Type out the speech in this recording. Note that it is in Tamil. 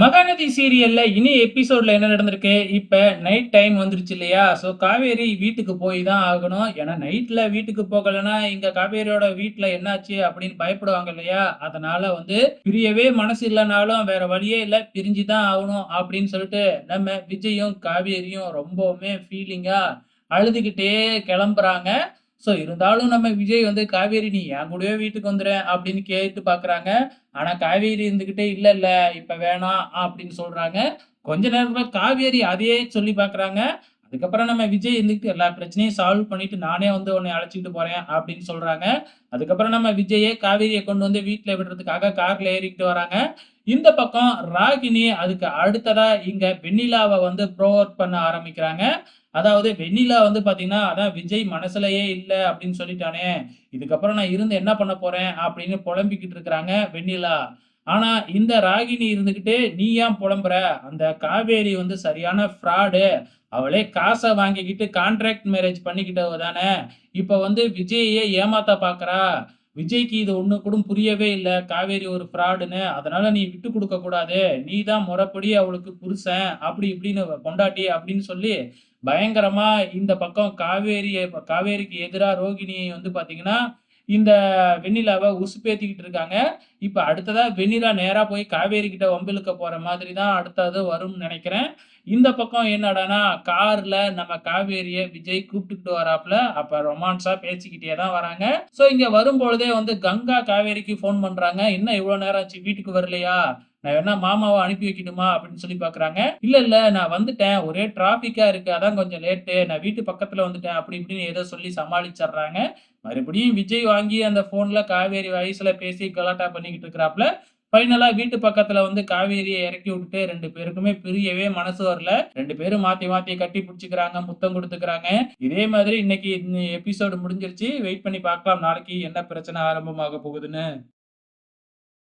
மகாநதி சீரியல்ல இனி எபிசோட்ல என்ன நடந்திருக்கு? இப்ப நைட் டைம் வந்துருச்சு இல்லையா? சோ காவேரி வீட்டுக்கு போய் தான் ஆகணும். ஏன்னா நைட்ல வீட்டுக்கு போகலைன்னா இங்க காவேரியோட வீட்டுல என்னாச்சு அப்படின்னு பயப்படுவாங்க இல்லையா? அதனால வந்து பிரியவே மனசு இல்லைனாலும் வேற வழியே இல்ல பிரிஞ்சு தான் ஆகணும் அப்படின்னு சொல்லிட்டு நம்ம விஜயும் காவேரியும் ரொம்பவுமே ஃபீலிங்கா அழுதுகிட்டே கிளம்புறாங்க. ஸோ இருந்தாலும் நம்ம விஜய் வந்து காவேரி நீ என் கூடவே வீட்டுக்கு வந்துடுறேன் அப்படின்னு கேட்டு பார்க்குறாங்க ஆனால் காவேரி இருந்துக்கிட்டே இல்லை இல்லை இப்போ வேணாம் அப்படின்னு சொல்கிறாங்க கொஞ்ச நேரத்தில் காவேரி அதையே சொல்லி பார்க்குறாங்க அதுக்கப்புறம் நம்ம விஜய் இருந்துக்கிட்டு எல்லா பிரச்சனையும் சால்வ் பண்ணிட்டு நானே வந்து உன்னை அழைச்சிட்டு போறேன் அப்படின்னு சொல்றாங்க. அதுக்கப்புறம் நம்ம விஜயே காவேரியை கொண்டு வந்து வீட்டில் விடுறதுக்காக கார்ல ஏறிக்கிட்டு வராங்க. இந்த பக்கம் ராகினி அதுக்கு அடுத்ததா இங்க வெண்ணிலாவை வந்து ப்ரோவர்ட் பண்ண ஆரம்பிக்கிறாங்க. அதாவது வெண்ணிலா வந்து பாத்தீங்கன்னா அதான் விஜய் மனசுலயே இல்லை அப்படின்னு சொல்லிட்டானே. இதுக்கப்புறம் நான் இருந்து என்ன பண்ண போறேன் அப்படின்னு புலம்பிக்கிட்டு இருக்கிறாங்க வெண்ணிலா. ஆனா இந்த ராகினி இருந்துகிட்டு நீ ஏன் புலம்புற? அந்த காவேரி வந்து சரியான ஃப்ராடு அவளே காசை வாங்கிக்கிட்டு கான்ட்ராக்ட் மேரேஜ் பண்ணிக்கிட்டவ தானே. இப்ப வந்து விஜயே ஏமாத்த பாக்குறா? விஜய்க்கு இது ஒண்ணு கூட புரியவே இல்லை. காவேரி ஒரு ஃப்ராடுன்னு. அதனால நீ விட்டு கொடுக்க கூடாது. நீ தான் முறைப்படி அவளுக்கு புருஷன். அப்படி இப்படின்னு பொண்டாட்டி அப்படின்னு சொல்லி பயங்கரமா இந்த பக்கம் காவேரியை காவேரிக்கு எதிரா ரோகிணியை வந்து பாத்தீங்கன்னா இந்த வெண்ணிலாவை உசுப்பேத்திக்கிட்டு இருக்காங்க. இப்போ அடுத்ததாக வெண்ணிலா நேராக போய் காவேரி கிட்ட வம்பிழுக்க போகிற மாதிரி தான் அடுத்தது வரும்னு நினைக்கிறேன். இந்த பக்கம் என்னடான்னா காரில் நம்ம காவேரியை விஜய் கூப்பிட்டுக்கிட்டு வராப்புல அப்போ ரொமான்ஸாக பேசிக்கிட்டே தான் வராங்க. ஸோ இங்கே வரும்பொழுதே வந்து கங்கா காவேரிக்கு ஃபோன் பண்ணுறாங்க இன்னும் இவ்வளோ நேரம் ஆச்சு? வீட்டுக்கு வரலையா? நான் வேணா மாமாவை அனுப்பி வைக்கணுமா அப்படின்னு சொல்லி பாக்குறாங்க. இல்ல இல்ல நான் வந்துட்டேன். ஒரே டிராபிக்கா இருக்கு. அதான் கொஞ்சம் லேட்டு நான் வீட்டு பக்கத்துல வந்துட்டேன். அப்படி இப்படின்னு ஏதோ சொல்லி சமாளிச்சிடுறாங்க. மறுபடியும் விஜய் வாங்கி அந்த போன்ல காவேரி வயசுல பேசி கலாட்டா பண்ணிக்கிட்டு இருக்கிறாப்ல ஃபைனலா வீட்டு பக்கத்துல வந்து காவேரியை இறக்கி விட்டுட்டு ரெண்டு பேருக்குமே பிரியவே மனசு வரல. ரெண்டு பேரும் மாத்தி மாத்தி கட்டி பிடிச்சிக்கிறாங்க முத்தம் கொடுத்துக்கிறாங்க. இதே மாதிரி இன்னைக்கு எபிசோடு முடிஞ்சிருச்சு. வெயிட் பண்ணி பார்க்கலாம். நாளைக்கு என்ன பிரச்சனை ஆரம்பமாக போகுதுன்னு.